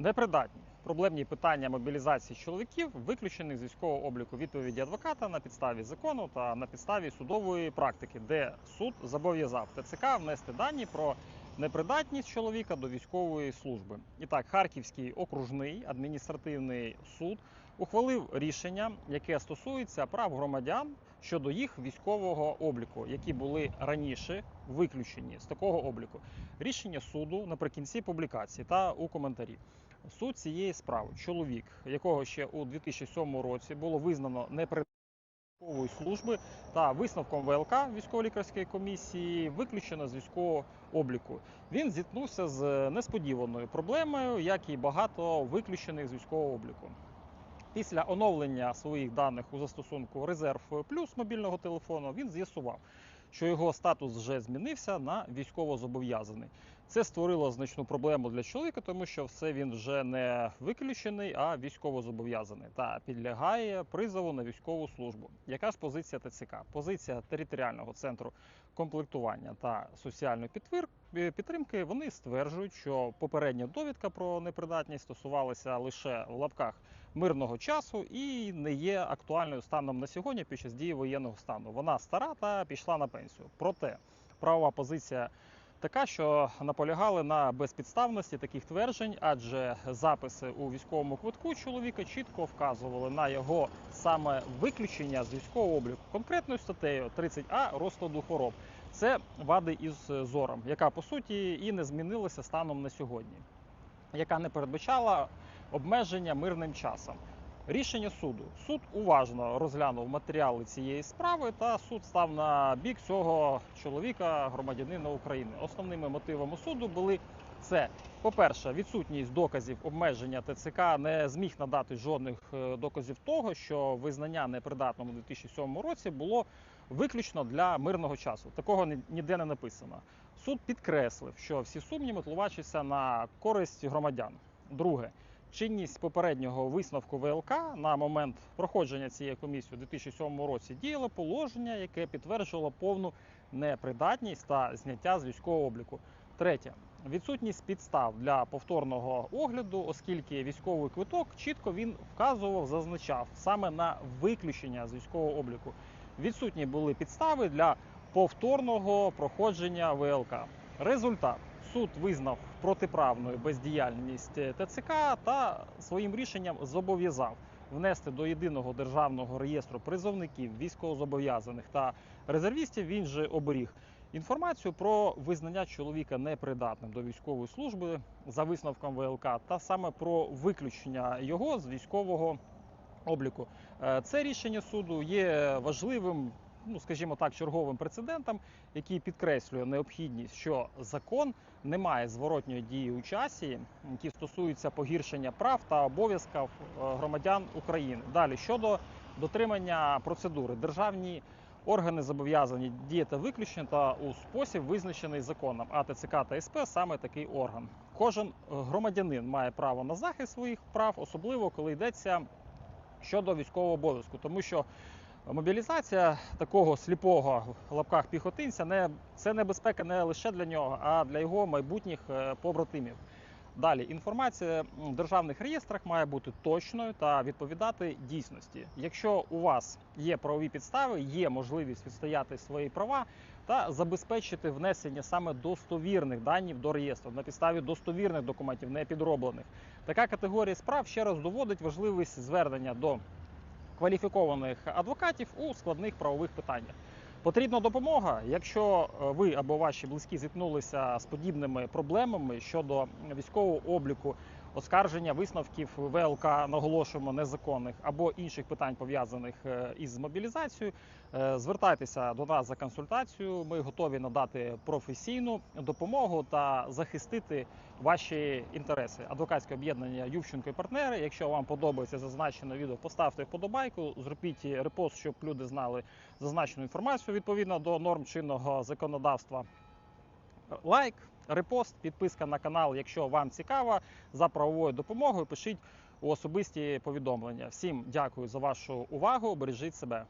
Непридатні. Проблемні питання мобілізації чоловіків виключені з військового обліку відповіді адвоката на підставі закону та на підставі судової практики, де суд зобов'язав ТЦК внести дані про непридатність чоловіка до військової служби. І так, Харківський окружний адміністративний суд ухвалив рішення, яке стосується прав громадян щодо їх військового обліку, які були раніше виключені з такого обліку. Рішення суду наприкінці публікації та у коментарі. Суть цієї справи чоловік, якого ще у 2007 році було визнано непридатною служби та висновком ВЛК військово-лікарської комісії виключено з військового обліку. Він зіткнувся з несподіваною проблемою, як і багато виключених з військового обліку. Після оновлення своїх даних у застосунку Резерв Плюс мобільного телефону він з'ясував, що його статус вже змінився на військовозобов'язаний. Це створило значну проблему для чоловіка, тому що все він вже не виключений, а військовозобов'язаний та підлягає призову на військову службу. Яка ж позиція ТЦК? Позиція територіального центру комплектування та соціальної е, підтримки. Вони стверджують, що попередня довідка про непридатність стосувалася лише в лапках мирного часу і не є актуальною станом на сьогодні під час дії воєнного стану. Вона стара та пішла на пенсію. Проте правова позиція така, що наполягали на безпідставності таких тверджень, адже записи у військовому квитку чоловіка чітко вказували на його саме виключення з військового обліку конкретною статтею 30А розкладу хвороб. Це вади із зором, яка по суті і не змінилася станом на сьогодні, яка не передбачала обмеження мирним часом. Рішення суду. Суд уважно розглянув матеріали цієї справи, та суд став на бік цього чоловіка, громадянина України. Основними мотивами суду були це, по-перше, відсутність доказів обмеження ТЦК не зміг надати жодних е, доказів того, що визнання непридатним у 2007 році було виключно для мирного часу. Такого ні- ніде не написано. Суд підкреслив, що всі сумніви тлумачаться на користь громадян. Друге, чинність попереднього висновку ВЛК на момент проходження цієї комісії у 2007 році діяло положення, яке підтверджувало повну непридатність та зняття з військового обліку. Третє. Відсутність підстав для повторного огляду, оскільки військовий квиток чітко він вказував, зазначав саме на виключення з військового обліку. Відсутні були підстави для повторного проходження ВЛК. Результат суд визнав протиправною бездіяльність ТЦК та своїм рішенням зобов'язав внести до єдиного державного реєстру призовників, військовозобов'язаних та резервістів. Він же оберіг інформацію про визнання чоловіка непридатним до військової служби за висновком ВЛК, та саме про виключення його з військового обліку. Е, Це рішення суду є важливим, ну скажімо так, черговим прецедентом, який підкреслює необхідність, що закон не має зворотньої дії у часі, які стосуються погіршення прав та обов'язків е, громадян України. Далі щодо дотримання процедури, державні органи зобов'язані діяти виключно та у спосіб визначений законом. А ТЦК та СП саме такий орган. Кожен е, громадянин має право на захист своїх прав, особливо коли йдеться щодо військового обов'язку, тому що мобілізація такого сліпого в лапках піхотинця не це небезпека не лише для нього, а для його майбутніх е, побратимів. Далі інформація в державних реєстрах має бути точною та відповідати дійсності. Якщо у вас є правові підстави, є можливість відстояти свої права та забезпечити внесення саме достовірних даних до реєстру на підставі достовірних документів, не підроблених. Така категорія справ ще раз доводить важливість звернення до кваліфікованих адвокатів у складних правових питаннях. Потрібна допомога, якщо е, ви або ваші близькі зіткнулися з подібними проблемами щодо військового обліку, оскарження висновків ВЛК, наголошуємо незаконних або інших питань пов'язаних е, із мобілізацією, е, звертайтеся до нас за консультацією. Ми готові надати професійну допомогу та захистити ваші інтереси. Адвокатське об'єднання Ющенко і партнери. Якщо вам подобається зазначене відео, поставте вподобайку, зробіть репост, щоб люди знали зазначену інформацію відповідно до норм чинного законодавства. Лайк, репост, підписка на канал, якщо вам цікаво, за правовою допомогою пишіть у особисті повідомлення. Всім дякую за вашу увагу. Бережіть себе.